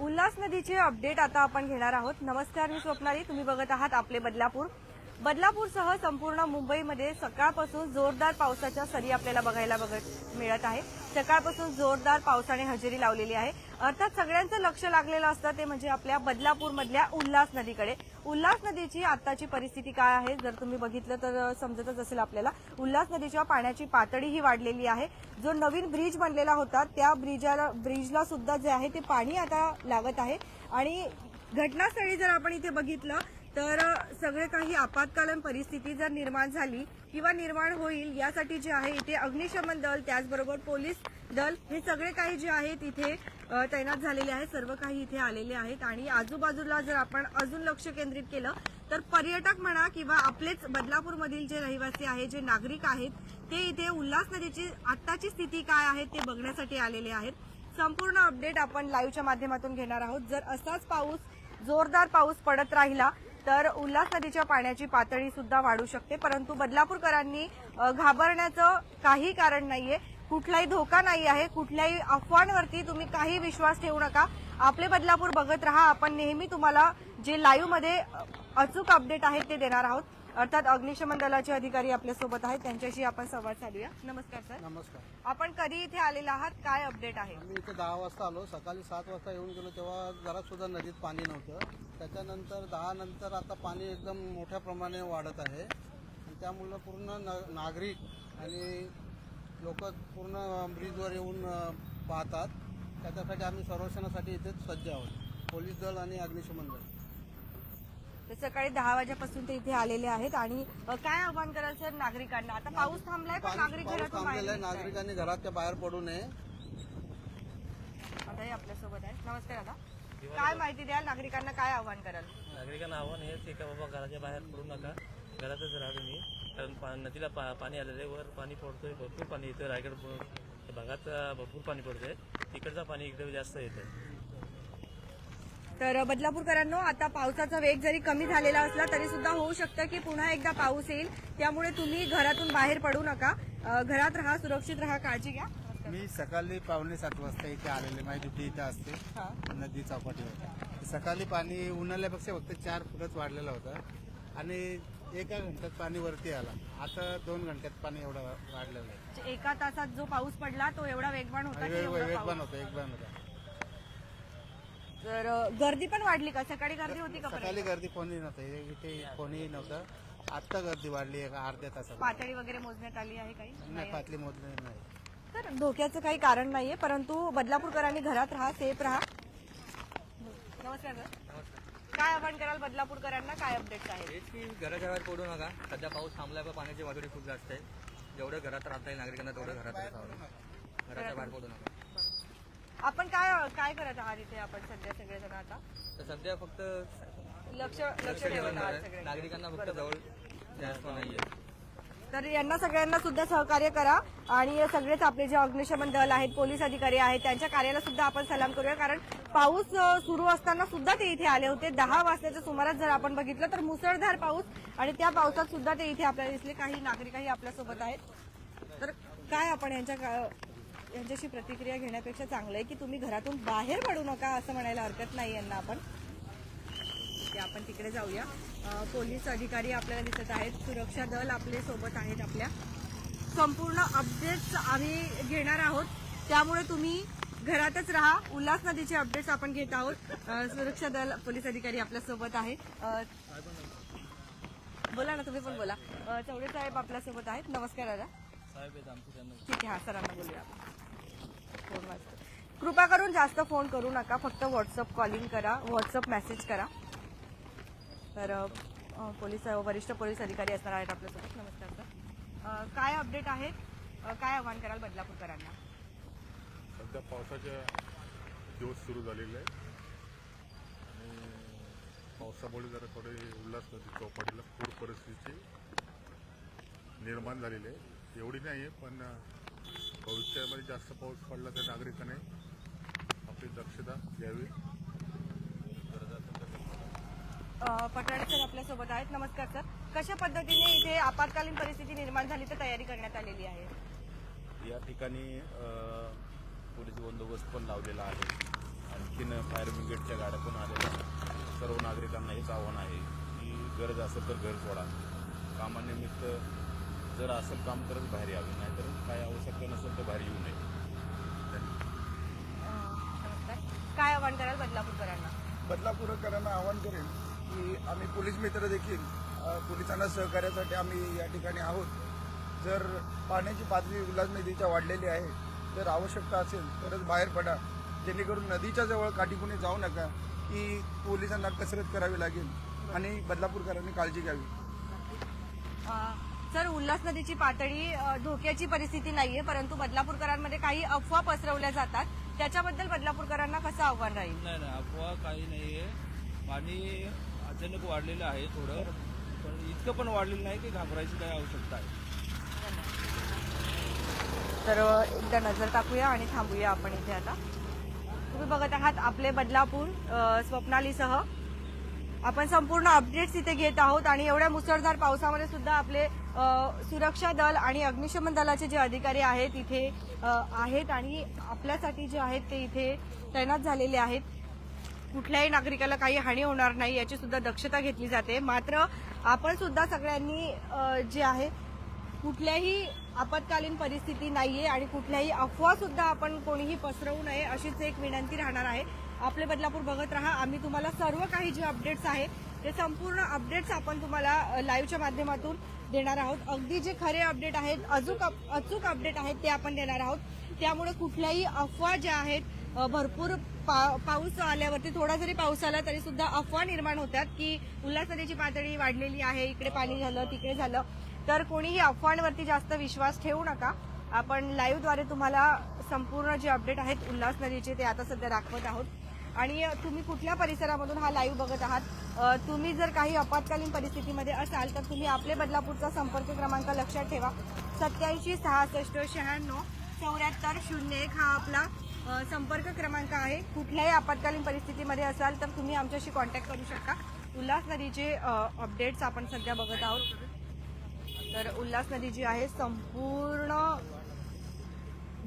उल्हास नदीचे अपडेट आता आपण घेणार आहोत. नमस्कार मी स्वप्नाली. तुम्ही बघत आहात आपले बदलापूर. बदलापूरसह संपूर्ण मुंबईमध्ये सकाळपासून जोरदार पावसाच्या सरी आपल्याला बघायला बघत मिळत आहे सकाळपासून जोरदार पावसाने हजेरी लावलेली आहे. अर्थात सगळ्यांचं लक्ष लागलेलं असतं ते म्हणजे आपल्या बदलापूरमधल्या उल्हास नदीकडे. उल्हास नदीची आत्ताची परिस्थिती काय आहे? जर तुम्ही बघितलं तर समजतच असेल आपल्याला. उल्हास नदीच्या पाण्याची पातळी ही वाढलेली आहे. जो नवीन ब्रिज बनलेला होता त्या ब्रिजाला ब्रिजला सुद्धा जे आहे ते पाणी आता लागत आहे. आणि घटनास्थळी जर आपण इथे बघितलं तर सगळे काही आपत्कालीन परिस्थिती जर निर्माण झाली किंवा निर्माण होईल यासाठी जे आहे इथे अग्निशमन दल त्याचबरोबर पोलीस दल हे सगळे काही जे आहेत इथे तैनात झालेले आहेत. सर्व काही इथे आलेले आहेत. आणि आजूबाजूला जर आपण अजून लक्ष केंद्रित केलं तर पर्यटक म्हणा किंवा आपलेच बदलापूरमधील जे रहिवासी आहेत जे नागरिक आहेत ते इथे उल्हास नदीची आत्ताची स्थिती काय आहे ते बघण्यासाठी आलेले आहेत. संपूर्ण अपडेट आपण लाईव्हच्या माध्यमातून घेणार आहोत. जर असाच पाऊस जोरदार पाऊस पडत राहिला तर उल्हास नदीच्या पाण्याची पातळी सुद्धा वाढू शकते. परंतु बदलापूरकरांनी घाबरण्याचं काही कारण नाहीये. कुठलाही धोका नाही आहे. कुठल्याही अफवांवरती तुम्ही काही विश्वास ठेवू नका. आपले बदलापूर बघत राहा. आपण नेहमी तुम्हाला जे लाईव्हमध्ये अचूक अपडेट आहेत ते देणार आहोत. अर्थात अग्निशमन दलाचे अधिकारी आपल्यासोबत आहेत. त्यांच्याशी आपण संवाद साधूया. नमस्कार सर. नमस्कार. आपण कधी इथे आलेला आहात? काय अपडेट आहे? आम्ही इथे दहा वाजता आलो. सकाळी सात वाजता येऊन गेलो तेव्हा जरा सुद्धा नदीत पाणी नव्हतं. त्याच्यानंतर दहा नंतर आता पाणी एकदम मोठ्या प्रमाणे वाढत आहे. आणि त्यामुळं पूर्ण न नागरिक आणि लोक पूर्ण ब्रिजवर येऊन अ, पाहतात. त्याच्यासाठी आम्ही सर्वेक्षणासाठी इथेच सज्ज आहोत. पोलीस दल आणि अग्निशमन दल. तर सकाळी दहा वाजेपासून ते इथे आलेले आहेत. आणि काय आव्हान कराल सर नागरिकांना? आता पाऊस थांबलाय पण नागरिक घरातून बाहेर थांबलेला आहे. निघतायत. नागरिकांनी घराच्या बाहेर पडू नये. आताही आपल्यासोबत आहे नमस्कार दादा. काय माहिती द्याल नागरिकांना काय आव्हान कराल? नागरिकांना आव्हान हेच आहे का बाबा घराच्या बाहेर पडू नका. घरातच राहा तुम्ही. कारण पा नदीला पा पाणी आलेलं आहे. वर पाणी पडतोय भरपूर पाणी येतं रायगड प- भागात अं, भरपूर पाणी पडतंय. तिकडचं पाणी इकडे जास्त येतं तर बदलापूरकरांनो आता पावसाचा वेग जरी कमी झालेला असला तरी सुद्धा होऊ शकतं की पुन्हा एकदा पाऊस येईल. त्यामुळे तुम्ही घरातून बाहेर पडू नका. घरात राहा सुरक्षित राहा काळजी घ्या. मी सकाळी पावणे सात वाजता इथे आलेले माझी ड्युटी इथे असते. नदी चौपाटीवर. सकाळी पाणी उन्हाळ्यापेक्षा फक्त चार फुटच वाढलेलं होतं. आणि एका घंट्यात पाणी वरती आला. आता दोन घंट्यात पाणी एवढं वाढलेलं आहे. एका तासात जो पाऊस पडला तो एवढा वेगवान होता वेगवान. होता वेगवान होता. तर गर्दी पण वाढली का? सकाळी गर्दी होती का सकाळी गर्दी कोणी नव्हतं. इथे कोणीही नव्हतं. आत्ता गर्दी वाढली अर्ध्या तासात पातळी वगैरे मोजण्यात आली आहे काही? नाही पातळी मोजली नाही. तर धोक्याचं काही कारण नाहीये परंतु बदलापूरकरांनी घरात राहा सेफ राहा. नमस्कार सर. काय आवाहन कराल बदलापूरकरांना? काय अपडेट्स आहेत? हेच की घराच्या बाहेर पडू नका. सध्या पाऊस थांबलाय पण पाण्याची वादळी खूप जास्त आहे. जेवढं घरात राहता येईल नागरिकांना तेवढं घरात राहावं. घराच्या बाहेर पडू नका. आपण काय काय करत आहात इथे आपण सध्या सगळेजण आता? तर सध्या फक्त लक्ष लक्ष ठेवत आहात. सगळे. नागरिकांना फक्त जवळ जास्त नाहीये. तर यांना सगळ्यांना सुद्धा सहकार्य करा आणि सगळेच आपले जे अग्निशमन दल आहेत पोलीस अधिकारी आहेत त्यांच्या कार्याला सुद्धा आपण सलाम करूया. कारण पाऊस अ, सुरू असताना सुद्धा ते इथे आले होते. दहा वाजताच्या सुमारास जर आपण बघितलं तर मुसळधार पाऊस आणि त्या पावसात सुद्धा ते इथे आपल्याला दिसले. काही नागरिकही आपल्यासोबत आहेत. तर काय आपण यांच्या का- यांच्याशी प्रतिक्रिया घेण्यापेक्षा चांगलं आहे की तुम्ही घरातून बाहेर पडू नका असं म्हणायला हरकत नाही यांना आपण. आपण तिकडे जाऊया. पोलीस अधिकारी आपल्याला दिसत आहेत. सुरक्षा दल आपले सोबत आहेत आपल्या. संपूर्ण अपडेट्स आम्ही घेणार आहोत. त्यामुळे तुम्ही घरातच राहा. उल्हास नदीचे अपडेट्स आपण घेत आहोत. सुरक्षा दल पोलीस अधिकारी आपल्यासोबत आहे. बोला ना तुम्ही पण बोला. चौडे साहेब आपल्यासोबत आहेत. नमस्कार दादा. ठीक आहे हा सरांना बोलूया आपण. फोन वाजतो. कृपा करून जास्त फोन करू नका फक्त व्हॉट्सअप कॉलिंग करा व्हॉट्सअप मेसेज करा. तर पोलीस वरिष्ठ पोलीस अधिकारी असणार आहेत आपल्यासोबत. नमस्कार सर काय अपडेट आहेत काय आव्हान कराल बदलापूरकरांना? सध्या पावसाचे दिवस सुरू झालेले आहेत. आणि पावसामुळे जरा थोडे उल्हास नदी चौपाटीला पूर परिस्थिती निर्माण झालेली आहे. एवढी नाही आहे पण भविष्यामध्ये जास्त पाऊस पडला तर नागरिकांनी आपली दक्षता घ्यावी. पठाण सर आपल्यासोबत आहेत. नमस्कार सर. कशा पद्धतीने इथे आपत्कालीन परिस्थिती निर्माण झाली तर तयारी करण्यात आलेली आहे? या ठिकाणी पोलीस बंदोबस्त पण लावलेला आहे. आणि आणखीन फायर ब्रिगेडच्या गाड्या पण आलेल्या आहेत. सर्व नागरिकांना हेच आव्हान आहे की गरज असेल तर घर सोडा. कामानिमित्त जर असेल काम तरच बाहेर यावे नाहीतर काय आवश्यकता नसेल तर बाहेर येऊ नये. काय आवाहन कराल बदलापूरकरांना? बदलापूरकरांना आवाहन करेन की आम्ही पोलीस मित्र देखील पोलिसांना सहकार्यासाठी आम्ही या ठिकाणी आहोत. जर पाण्याची पातळी उल्हास नदीच्या वाढलेली आहे जर आवश्यकता असेल तरच बाहेर पडा. जेणेकरून नदीच्या जवळ काठीकुणी जाऊ नका की पोलिसांना कसरत करावी लागेल आणि बदलापूरकरांनी काळजी घ्यावी. सर उल्हास नदीची पातळी धोक्याची परिस्थिती नाहीये परंतु बदलापूरकरांमध्ये काही अफवा पसरवल्या जातात. त्याच्याबद्दल बदलापूरकरांना कसं आव्हान राहील? नाही नाही अफवा काही नाहीये. पाणी अचानक वाढलेलं आहे थोडं पण इतकं पण वाढलेलं नाही की घाबरायची काही आवश्यकता आहे. तर एकदा नजर टाकूया आणि थांबूया आपण इथे आता. तुम्ही बघत आहात आपले बदलापूर स्वप्नालीसह. आपण संपूर्ण अपडेट्स इथे घेत आहोत आणि एवढ्या मुसळधार पावसामध्ये सुद्धा आपले सुरक्षा दल आणि अग्निशमन दलाचे जे अधिकारी आहेत इथे आहेत आणि आपल्यासाठी जे आहेत ते इथे तैनात झालेले आहेत. कुठल्याही नागरिकाला काही हानी होणार नाही याची सुद्धा दक्षता घेतली जाते. मात्र आपण सुद्धा सगळ्यांनी जे आहे कुठल्याही आपत्कालीन परिस्थिती नाहीये आणि कुठल्याही अफवा सुद्धा आपण कोणीही पसरवू नये अशीच एक विनंती राहणार आहे. आपले बदलापूर बघत राहा. आम्ही तुम्हाला सर्व काही जे अपडेट्स आहे ते संपूर्ण अपडेट्स आपण तुम्हाला लाईव्हच्या माध्यमातून देणार आहोत. अगदी जे खरे अपडेट आहेत अचूक अप- अचूक अपडेट आहेत ते आपण देणार आहोत. त्यामुळे कुठल्याही अफवा ज्या आहेत भरपूर पा- पाऊस आल्यावरती थोडा जरी पाऊस आला तरी सुद्धा अफवा निर्माण होतात की उल्हास नदीची पातळी वाढलेली आहे. इकडे पाणी झालं तिकडे झालं. तर कोणीही अफवांवरती जास्त विश्वास ठेवू नका. आपण लाईव्हद्वारे तुम्हाला संपूर्ण जे अपडेट आहेत उल्हास नदीचे ते आता सध्या दाखवत आहोत. आणि तुम्ही कुठल्या परिसरामधून हा लाईव्ह बघत आहात? तुम्ही जर काही आपत्कालीन परिस्थितीमध्ये असाल तर तुम्ही आपले बदलापूरचा संपर्क क्रमांक लक्षात ठेवा. सत्याऐंशी सहासष्ट शहाण्णव चौऱ्याहत्तर शून्य एक हा आपला संपर्क क्रमांक आहे. कुठल्याही आपत्कालीन परिस्थितीमध्ये असाल तर तुम्ही आमच्याशी कॉन्टॅक्ट करू शकता. उल्हास नदीचे अपडेट्स आपण सध्या बघत आहोत. तर उल्हास नदी जी आहे संपूर्ण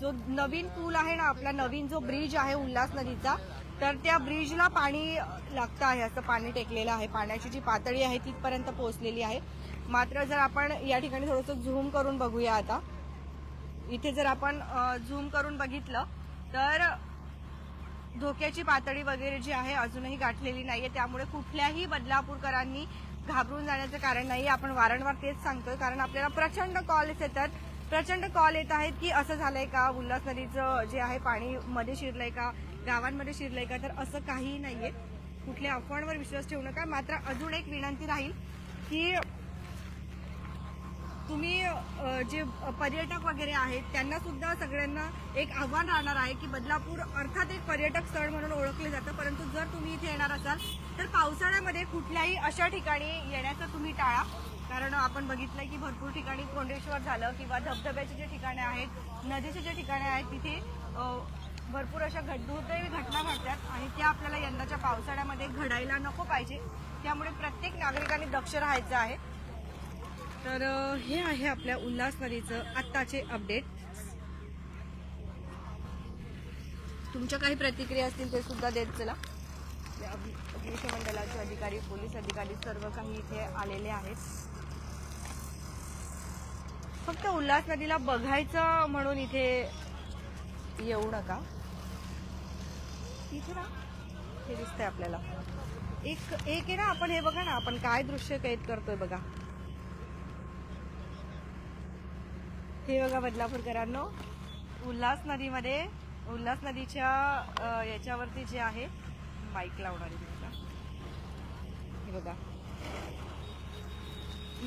जो नवीन पूल आहे ना आपला नवीन जो ब्रिज आहे उल्हास नदीचा तर त्या ब्रिजला पाणी लागतं आहे असं पाणी टेकलेलं आहे. पाण्याची जी पातळी आहे तिथपर्यंत पोहोचलेली आहे. मात्र जर आपण या ठिकाणी थोडंसं झूम करून बघूया आता. इथे जर आपण झूम करून बघितलं तर धोक्याची पातळी वगैरे जी आहे अजूनही गाठलेली नाहीये. त्यामुळे कुठल्याही बदलापूरकरांनी घाबरून जाण्याचं कारण नाही. आपण वारंवार तेच सांगतोय कारण आपल्याला प्रचंड कॉल्स येतात प्रचंड कॉल येत आहेत की असं झालंय का? उल्हास नदीचं जे आहे पाणी मध्ये शिरलंय का? गावांमध्ये शिरलंय का? तर असं काहीही नाहीये. कुठल्या अफवांवर विश्वास ठेवू नका. मात्र अजून एक विनंती राहील की तुम्ही जे पर्यटक वगैरे आहेत त्यांना सुद्धा सगळ्यांना एक आव्हान राहणार आहे की बदलापूर अर्थात एक पर्यटक स्थळ म्हणून ओळखले जातं. परंतु जर तुम्ही इथे येणार असाल तर पावसाळ्यामध्ये कुठल्याही अशा ठिकाणी येण्याचं तुम्ही टाळा. कारण आपण बघितलंय की भरपूर ठिकाणी कोंडेश्वर झालं किंवा धबधब्याचे जे ठिकाणे आहेत नदीचे जे ठिकाणे आहेत तिथे भरपूर अशा घट दुर्दैवी घटना घडतात आणि त्या आपल्याला यंदाच्या पावसाळ्यामध्ये घडायला नको पाहिजे. त्यामुळे प्रत्येक नागरिकांनी दक्ष राहायचं आहे. तर हे आहे आपल्या उल्हास नदीचं आत्ताचे अपडेट. तुमच्या काही प्रतिक्रिया असतील ते सुद्धा देत चला. आपले अग्निशमन दलाचे अधिकारी पोलीस अधिकारी सर्व काही इथे आलेले आहेत. फक्त उल्हास नदीला बघायचं म्हणून इथे येऊ नका. इथे ना हे दिसतंय आपल्याला. एक एक आहे ना आपण हे बघा ना आपण काय दृश्य कैद करतोय बघा. हे बघा बदलापूरकरांनो. उल्हास नदीमध्ये उल्हास नदीच्या याच्यावरती जे आहे माईक लावणारी बघा हे बघा.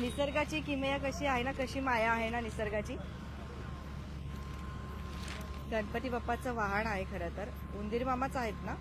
निसर्गाची किमया कशी आहे ना कशी माया आहे ना निसर्गाची? गणपती बाप्पाचं वाहन आहे खरं तर. उंदीर मामाच आहेत ना?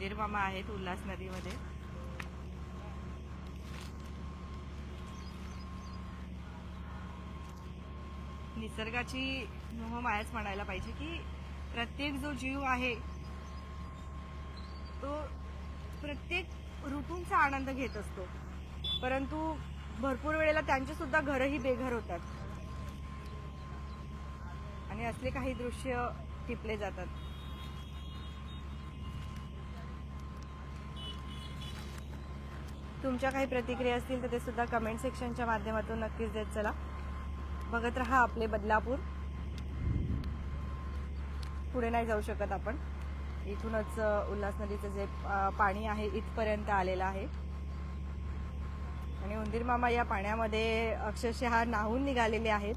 मामा आहेत उल्हास नदीमध्ये. निसर्गाची मोह मायाच म्हणायला पाहिजे की प्रत्येक जो जीव आहे तो प्रत्येक ऋतूंचा आनंद घेत असतो. परंतु भरपूर वेळेला त्यांचे सुद्धा घरही बेघर होतात. आणि असले काही दृश्य टिपले जातात. तुमच्या काही प्रतिक्रिया असतील तर ते सुद्धा कमेंट सेक्शनच्या माध्यमातून नक्कीच देत चला. बघत राहा आपले बदलापूर. पुढे नाही जाऊ शकत आपण. इथूनच उल्हास नदीचं जे पाणी आहे इथपर्यंत आलेलं आहे. आणि उंदीर मामा या पाण्यामध्ये अक्षरशः नाहून निघालेले आहेत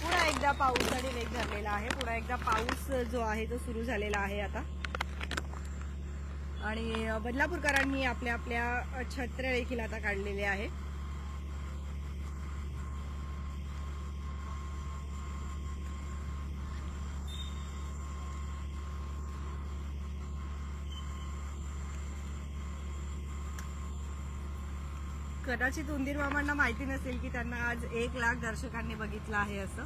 पुन्हा पावसाने वेग धरलेला आहे. पुन्हा एकदा पाऊस जो आहे तो सुरू झालेला आहे आता. आणि बदलापूरकरांनी आपल्या आपल्या छत्र्या देखील आता काढलेल्या आहे. कदाचित उंदीर मामांना माहिती नसेल की त्यांना आज एक लाख दर्शकांनी बघितलं आहे असं.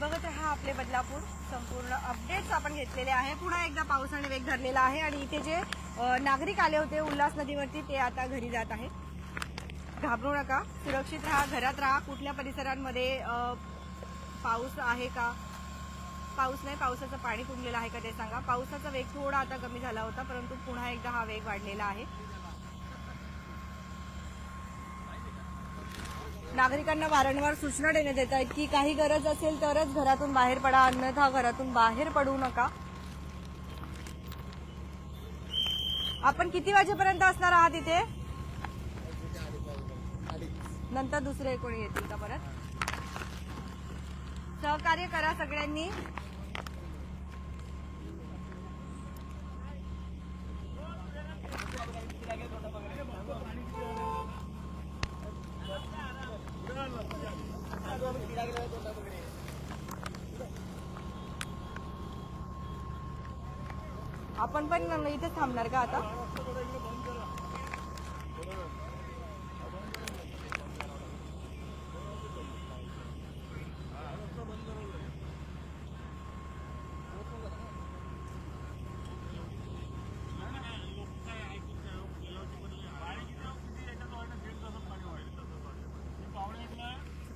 बघत हा आपले बदलापूर. संपूर्ण अपडेट्स आपण घेतलेले आहे. पुन्हा एकदा पावसाने वेग धरलेला आहे आणि इथे जे नागरिक आले होते उल्हास नदीवरती ते आता घरी जात आहेत. घाबरू नका. सुरक्षित राहा घरात राहा. कुठल्या परिसरांमध्ये पाऊस आहे का? पाऊस नाही पावसाचं पाणी तुंबलेलं आहे का ते सांगा. पावसाचा वेग थोडा आता कमी झाला होता परंतु पुन्हा एकदा हा वेग वाढलेला आहे. नागरिकांना वारंवार सूचना देण्यात येत आहेत की काही गरज असेल तरच घरातून बाहेर पडा अन्यथा घरातून बाहेर पडू नका. आपण किती वाजेपर्यंत असणार आहात इथे? नंतर दुसरे कोणी येतील का परत? सहकार्य करा सगळ्यांनी. आपण इथेच थांबणार का आता?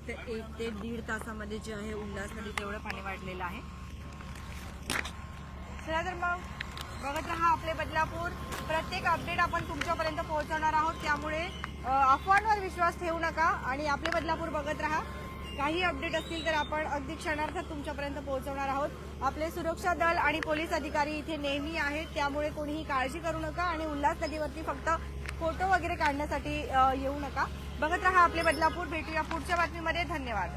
ते एक ते दीड तासामध्ये जे आहे उल्हासमध्ये तेवढं पाणी वाढलेलं आहे. चला तर मग. बघत राहा आपले बदलापूर. प्रत्येक अपडेट आपण तुमच्यापर्यंत पोहोचवणार आहोत. त्यामुळे अफवांवर विश्वास ठेवू नका आणि आपले बदलापूर बघत राहा. काही अपडेट असतील तर आपण अगदी क्षणार्थात तुमच्यापर्यंत पोहोचवणार आहोत. आपले सुरक्षा दल आणि पोलीस अधिकारी इथे नेहमी आहेत. त्यामुळे कोणीही काळजी करू नका आणि उल्हास नदीवरती फक्त फोटो वगैरे काढण्यासाठी येऊ नका. बघत राहा आपले बदलापूर. भेटूया पुढच्या बातमीमध्ये. धन्यवाद.